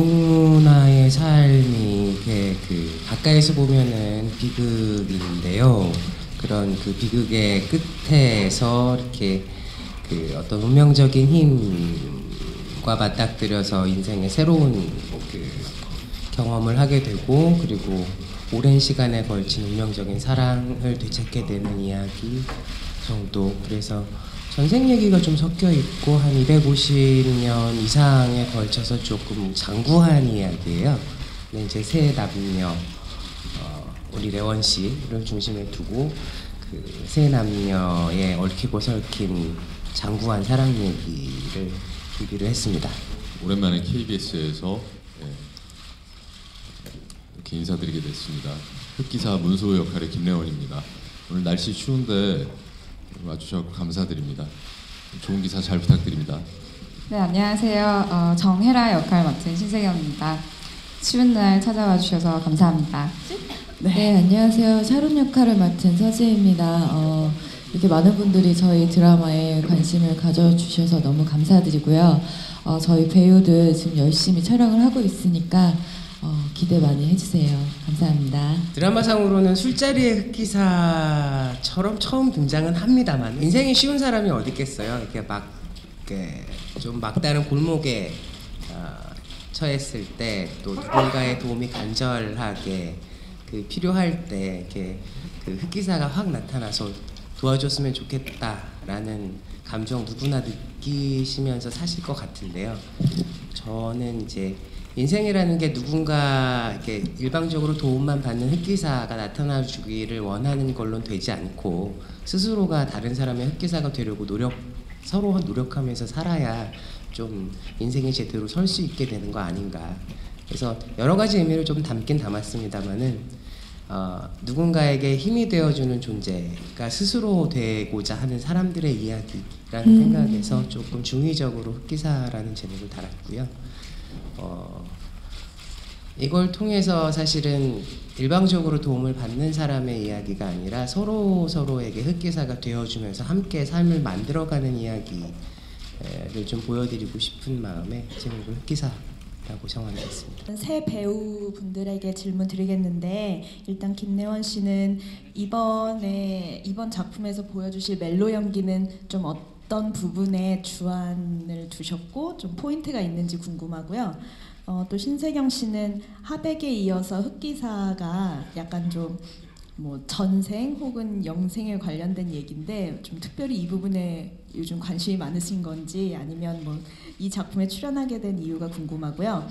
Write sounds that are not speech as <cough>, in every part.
누구나의 삶이 이렇게 그 가까이서 보면은 비극인데요. 그런 그 비극의 끝에서 이렇게 그 어떤 운명적인 힘과 맞닥뜨려서 인생의 새로운 그 경험을 하게 되고 그리고 오랜 시간에 걸친 운명적인 사랑을 되찾게 되는 이야기 정도 그래서 전생 얘기가 좀 섞여 있고 한 250년 이상에 걸쳐서 조금 장구한 이야기예요. 근데 이제 세 남녀 어, 우리 레원 씨를 중심에 두고 그세 남녀의 얽히고 설킨 장구한 사랑 얘기를 준비를 했습니다. 오랜만에 KBS에서 예, 이렇게 인사드리게 됐습니다. 흑기사 문소 역할의 김래원입니다. 오늘 날씨 추운데 와주셔서 감사드립니다. 좋은 기사 잘 부탁드립니다. 네, 안녕하세요. 어, 정혜라 역할 맡은 신세경입니다. 추운 날 찾아와 주셔서 감사합니다. 네, 안녕하세요. 샤론 역할을 맡은 서지입니다. 어, 이렇게 많은 분들이 저희 드라마에 관심을 가져주셔서 너무 감사드리고요. 어, 저희 배우들 지금 열심히 촬영을 하고 있으니까 어, 기대 많이 해주세요. 감사합니다. 드라마상으로는 술자리의 흑기사처럼 처음 등장은 합니다만 인생이 쉬운 사람이 어디 있겠어요. 이렇게 막, 이렇게 좀 막다른 골목에 어, 처했을 때 또 누군가의 도움이 간절하게 그 필요할 때 이렇게 그 흑기사가 확 나타나서 도와줬으면 좋겠다라는 감정 누구나 느끼시면서 사실 것 같은데요. 저는 이제 인생이라는 게 누군가 이렇게 일방적으로 도움만 받는 흑기사가 나타나 주기를 원하는 걸로는 되지 않고 스스로가 다른 사람의 흑기사가 되려고 노력 서로 노력하면서 살아야 좀 인생이 제대로 설 수 있게 되는 거 아닌가. 그래서 여러 가지 의미를 좀 담긴 담았습니다만은 어, 누군가에게 힘이 되어주는 존재가 스스로 되고자 하는 사람들의 이야기라는 음. 생각에서 조금 중의적으로 흑기사라는 제목을 달았고요. 어, 이걸 통해서 사실은 일방적으로 도움을 받는 사람의 이야기가 아니라 서로 서로에게 흑기사가 되어주면서 함께 삶을 만들어가는 이야기를 좀 보여드리고 싶은 마음에 제목을 흑기사라고 정하게 됐습니다. 새 배우분들에게 질문 드리겠는데 일단 김래원 씨는 이번에 이번 작품에서 보여주실 멜로 연기는 좀 어떤 부분에 주안을 두셨고 좀 포인트가 있는지 궁금하고요. 어, 또 신세경 씨는 하백에 이어서 흑기사가 약간 좀 뭐 전생 혹은 영생에 관련된 얘기인데 좀 특별히 이 부분에 요즘 관심이 많으신 건지 아니면 뭐 이 작품에 출연하게 된 이유가 궁금하고요.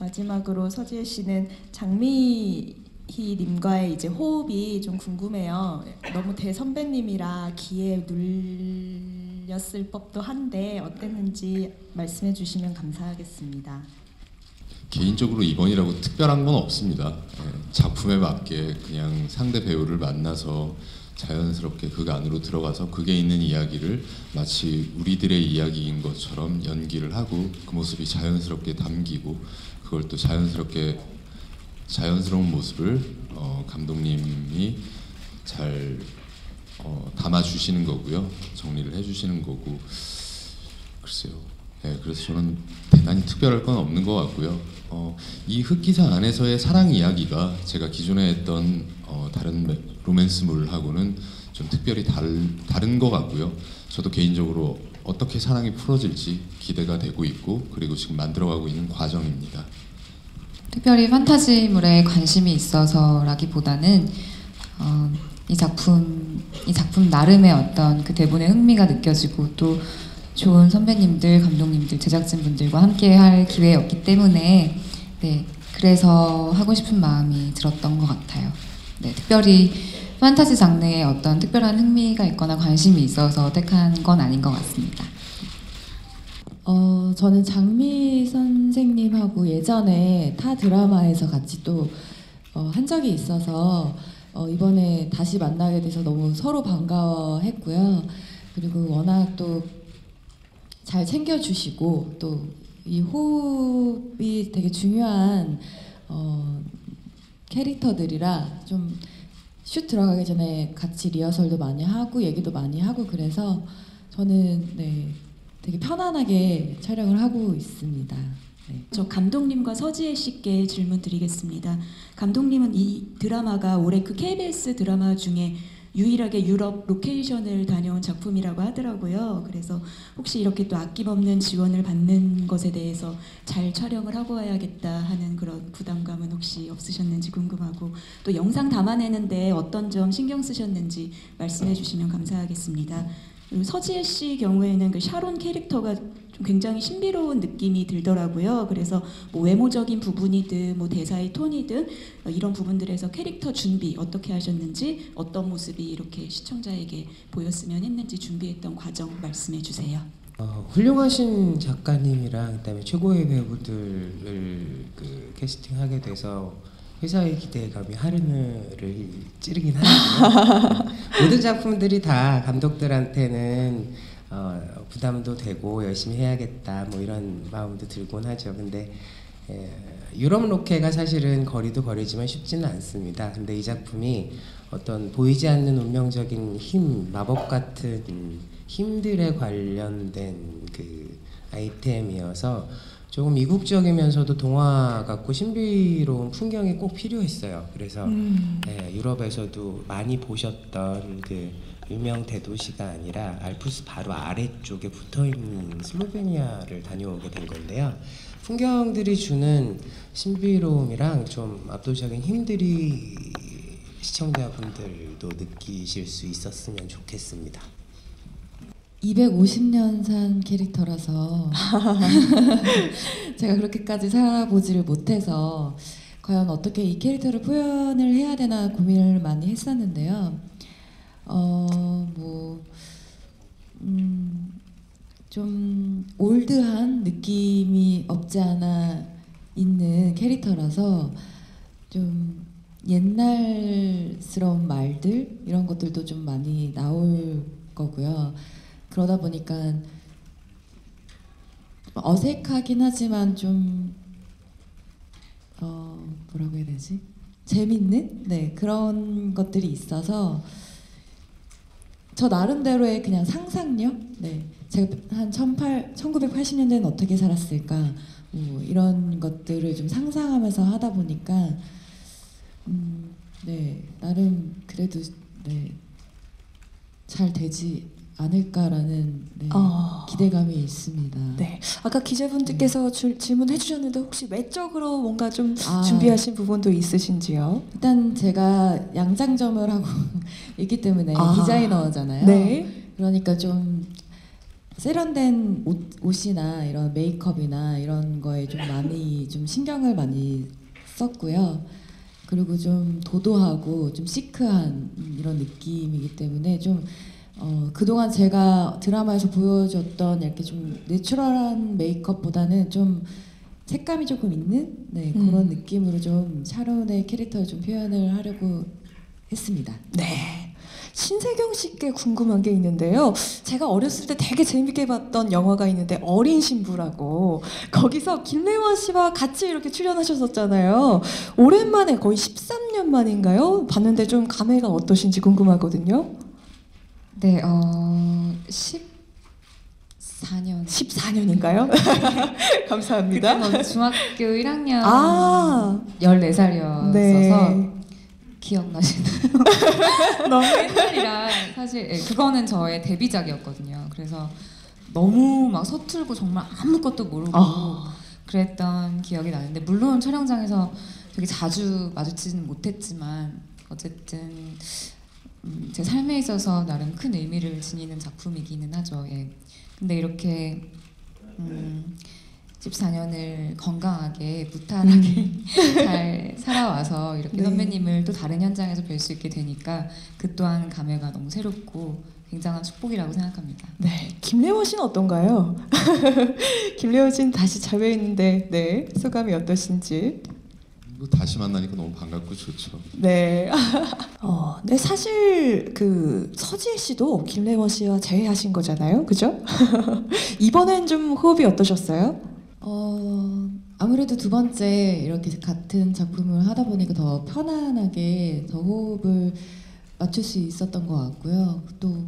마지막으로 서지혜 씨는 장미 희 님과의 이제 호흡이 좀 궁금해요. 너무 대선배님이라 기에 눌 렸을 법도 한데 어땠는지 말씀해 주시면 감사하겠습니다. 개인적으로 이번이라고 특별한 건 없습니다. 예, 작품에 맞게 그냥 상대 배우를 만나서 자연스럽게 그 안으로 들어가서 그게 있는 이야기를 마치 우리들의 이야기인 것처럼 연기를 하고 그 모습이 자연스럽게 담기고 그걸 또 자연스럽게 자연스러운 모습을 어, 감독님이 잘 어, 담아주시는 거고요. 정리를 해주시는 거고 글쎄요. 네, 그래서 저는 대단히 특별할 건 없는 것 같고요. 어, 이 흑기사 안에서의 사랑 이야기가 제가 기존에 했던 어, 다른 메- 로맨스물하고는 좀 특별히 다른 다른 것 같고요. 저도 개인적으로 어떻게 사랑이 풀어질지 기대가 되고 있고 그리고 지금 만들어가고 있는 과정입니다. 특별히 판타지물에 관심이 있어서라기보다는 어, 이 작품 이 작품 나름의 어떤 그 대본의 흥미가 느껴지고 또 좋은 선배님들, 감독님들, 제작진분들과 함께 할 기회였기 때문에 네 그래서 하고 싶은 마음이 들었던 것 같아요. 네 특별히 판타지 장르에 어떤 특별한 흥미가 있거나 관심이 있어서 택한 건 아닌 것 같습니다. 어, 저는 장미 선생님하고 예전에 타 드라마에서 같이 또 어, 한 적이 있어서 어, 이번에 다시 만나게 돼서 너무 서로 반가워했고요. 그리고 워낙 또 잘 챙겨주시고 또 이 호흡이 되게 중요한 어, 캐릭터들이라 좀 슛 들어가기 전에 같이 리허설도 많이 하고 얘기도 많이 하고 그래서 저는 네 되게 편안하게 촬영을 하고 있습니다. 네. 저 감독님과 서지혜 씨께 질문 드리겠습니다. 감독님은 이 드라마가 올해 그 KBS 드라마 중에 유일하게 유럽 로케이션을 다녀온 작품이라고 하더라고요. 그래서 혹시 이렇게 또 아낌없는 지원을 받는 것에 대해서 잘 촬영을 하고 와야겠다 하는 그런 부담감은 혹시 없으셨는지 궁금하고 또 영상 담아내는데 어떤 점 신경 쓰셨는지 말씀해 주시면 감사하겠습니다. 서지혜 씨 경우에는 그 샤론 캐릭터가 좀 굉장히 신비로운 느낌이 들더라고요. 그래서 뭐 외모적인 부분이든 뭐 대사의 톤이든 어, 이런 부분들에서 캐릭터 준비 어떻게 하셨는지 어떤 모습이 이렇게 시청자에게 보였으면 했는지 준비했던 과정 말씀해 주세요. 어, 훌륭하신 작가님이랑 그다음에 최고의 배우들을 그 캐스팅하게 돼서 회사의 기대감이 하늘을 찌르긴 하는데 <laughs> 모든 작품들이 다 감독들한테는 어, 부담도 되고 열심히 해야겠다 뭐 이런 마음도 들곤 하죠. 근데 에, 유럽 로케가 사실은 거리도 거리지만 쉽지는 않습니다. 근데 이 작품이 어떤 보이지 않는 운명적인 힘, 마법 같은 힘들에 관련된 그 아이템이어서 조금 이국적이면서도 동화 같고 신비로운 풍경이 꼭 필요했어요. 그래서 예, 유럽에서도 많이 보셨던 그 유명 대도시가 아니라 알프스 바로 아래쪽에 붙어 있는 슬로베니아를 다녀오게 된 건데요. 풍경들이 주는 신비로움이랑 좀 압도적인 힘들이 시청자분들도 느끼실 수 있었으면 좋겠습니다. 250년 산 캐릭터라서 <laughs> 제가 그렇게까지 살아보지를 못해서 과연 어떻게 이 캐릭터를 표현을 해야 되나 고민을 많이 했었는데요. 어, 뭐, 음, 좀 올드한 느낌이 없지 않아 있는 캐릭터라서 좀 옛날스러운 말들 이런 것들도 좀 많이 나올 거고요. 그러다 보니까 어색하긴 하지만 좀 어, 뭐라고 해야 되지? 재밌는 네 그런 것들이 있어서 저 나름대로의 그냥 상상력? 네. 제가 한 18, 1980년대는 어떻게 살았을까? 뭐 이런 것들을 좀 상상하면서 하다 보니까 음, 네. 나름 그래도 네. 잘 되지 않을까라는 네, 어. 기대감이 있습니다. 네. 아까 기자분들께서 줄- 질문해 주셨는데 혹시 외적으로 뭔가 좀 아. 준비하신 부분도 있으신지요? 일단 제가 양장점을 하고 <laughs> 있기 때문에 아. 디자이너잖아요. 네. 그러니까 좀 세련된 옷, 옷이나 이런 메이크업이나 이런 거에 좀 많이 <laughs> 좀 신경을 많이 썼고요. 그리고 좀 도도하고 좀 시크한 이런 느낌이기 때문에 좀 어, 그동안 제가 드라마에서 보여줬던 이렇게 좀 내추럴한 메이크업보다는 좀 색감이 조금 있는 네, 음. 그런 느낌으로 좀 샤론의 캐릭터를 좀 표현을 하려고 했습니다. 네. 신세경 씨께 궁금한 게 있는데요. 제가 어렸을 때 되게 재밌게 봤던 영화가 있는데 어린 신부라고 거기서 김래원 씨와 같이 이렇게 출연하셨었잖아요. 오랜만에 거의 13년 만인가요? 봤는데 좀 감회가 어떠신지 궁금하거든요. 네, 어, 14년. 14년인가요? <laughs> 감사합니다. 그때는 중학교 1학년 아, 14살이었어서 네. 기억나시나요? <laughs> 너무 옛날이라 사실 예, 그거는 저의 데뷔작이었거든요. 그래서 너무 막 서툴고 정말 아무것도 모르고 아. 그랬던 기억이 나는데 물론 촬영장에서 되게 자주 마주치지는 못했지만 어쨌든 음, 제 삶에 있어서 나름 큰 의미를 지니는 작품이기는 하죠. 예. 근데 이렇게 음, 14년을 건강하게 무탈하게 <laughs> 잘 살아와서 이렇게 네. 선배님을 또 다른 현장에서 뵐 수 있게 되니까 그 또한 감회가 너무 새롭고 굉장한 축복이라고 생각합니다. 네, 김래원 씨는 어떤가요? <laughs> 김래원 씨는 다시 자외했는데 네 소감이 어떠신지? 뭐 다시 만나니까 너무 반갑고 좋죠. 네. <laughs> 어, 네 사실 그 서지혜 씨도 김래원 씨와 재회하신 거잖아요, 그죠? <laughs> 이번엔 좀 호흡이 어떠셨어요? 어, 아무래도 두 번째 이렇게 같은 작품을 하다 보니까 더 편안하게 더 호흡을 맞출 수 있었던 것 같고요. 또또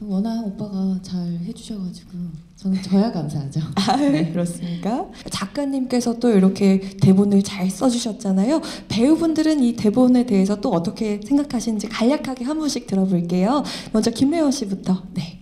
워낙 오빠가 잘 해주셔가지고 저는 저야 감사하죠. <laughs> 아, 그렇습니까? 작가님께서 또 이렇게 대본을 잘 써주셨잖아요. 배우분들은 이 대본에 대해서 또 어떻게 생각하시는지 간략하게 한 분씩 들어볼게요. 먼저 김래원 씨부터. 네.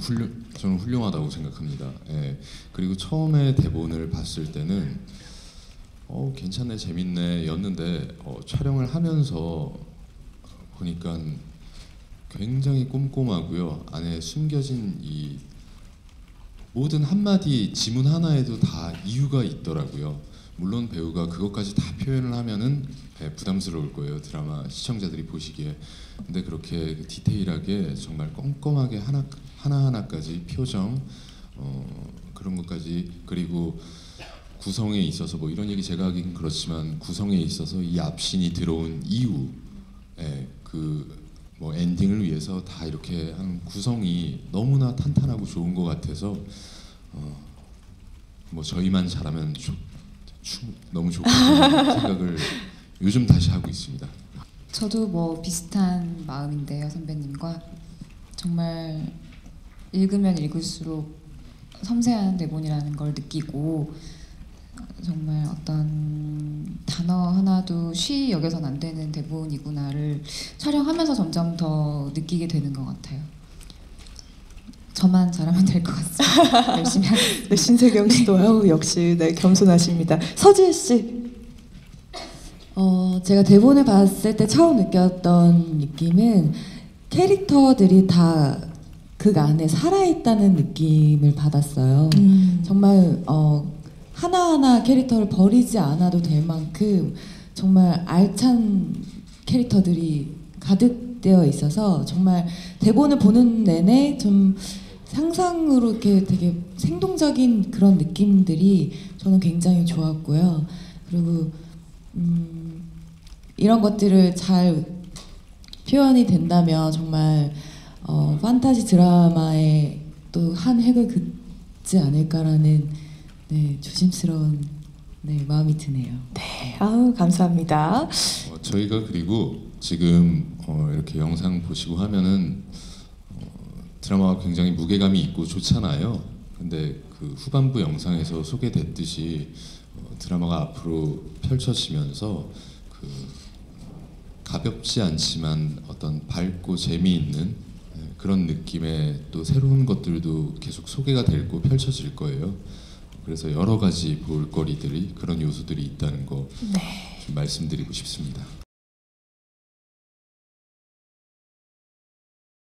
훌륭, 저는 훌륭하다고 생각합니다. 예. 그리고 처음에 대본을 봤을 때는 어 괜찮네 재밌네 였는데 어, 촬영을 하면서 보니까 굉장히 꼼꼼하고요 안에 숨겨진 이 모든 한마디 지문 하나에도 다 이유가 있더라고요. 물론 배우가 그것까지 다 표현을 하면은 예, 부담스러울 거예요 드라마 시청자들이 보시기에. 근데 그렇게 디테일하게 정말 꼼꼼하게 하나 하나 하나까지 표정 어, 그런 것까지 그리고 구성에 있어서 뭐 이런 얘기 제가 하긴 그렇지만 구성에 있어서 이 앞신이 들어온 이유, 예, 그 뭐 엔딩을 위해서 다 이렇게 한 구성이 너무나 탄탄하고 좋은 것 같아서 어, 뭐 저희만 잘하면 좋, 충- 너무 좋겠다는 <laughs> 생각을 요즘 다시 하고 있습니다. 저도 뭐 비슷한 마음인데요, 선배님과 정말 읽으면 읽을수록 섬세한 대본이라는 걸 느끼고 정말 어떤 단어 하나도 쉬 여겨선 안 되는 대본이구나를 촬영하면서 점점 더 느끼게 되는 것 같아요. 저만 잘하면 될 것 같습니다. <laughs> 열심히 하겠습니다. 네, 신세경 씨도 아우, 역시 네, 겸손하십니다. 서지혜 씨. 어, 제가 대본을 봤을 때 처음 느꼈던 느낌은 캐릭터들이 다그 안에 살아있다는 느낌을 받았어요. 음. 정말 어, 하나하나 캐릭터를 버리지 않아도 될 만큼 정말 알찬 캐릭터들이 가득되어 있어서 정말 대본을 보는 내내 좀 상상으로 이렇게 되게 생동적인 그런 느낌들이 저는 굉장히 좋았고요. 그리고 음, 이런 것들을 잘 표현이 된다면 정말 어, 판타지 드라마에 또한 획을 긋지 않을까라는 네, 조심스러운 네, 마음이 드네요. 네, 아우, 감사합니다. 어, 저희가 그리고 지금 어, 이렇게 영상 보시고 하면은 어, 드라마가 굉장히 무게감이 있고 좋잖아요. 근데 그 후반부 영상에서 소개됐듯이 어, 드라마가 앞으로 펼쳐지면서 그 가볍지 않지만 어떤 밝고 재미있는 예, 그런 느낌의 또 새로운 것들도 계속 소개가 되고 펼쳐질 거예요. 그래서 여러 가지 볼거리들이 그런 요소들이 있다는 거좀 말씀드리고 싶습니다.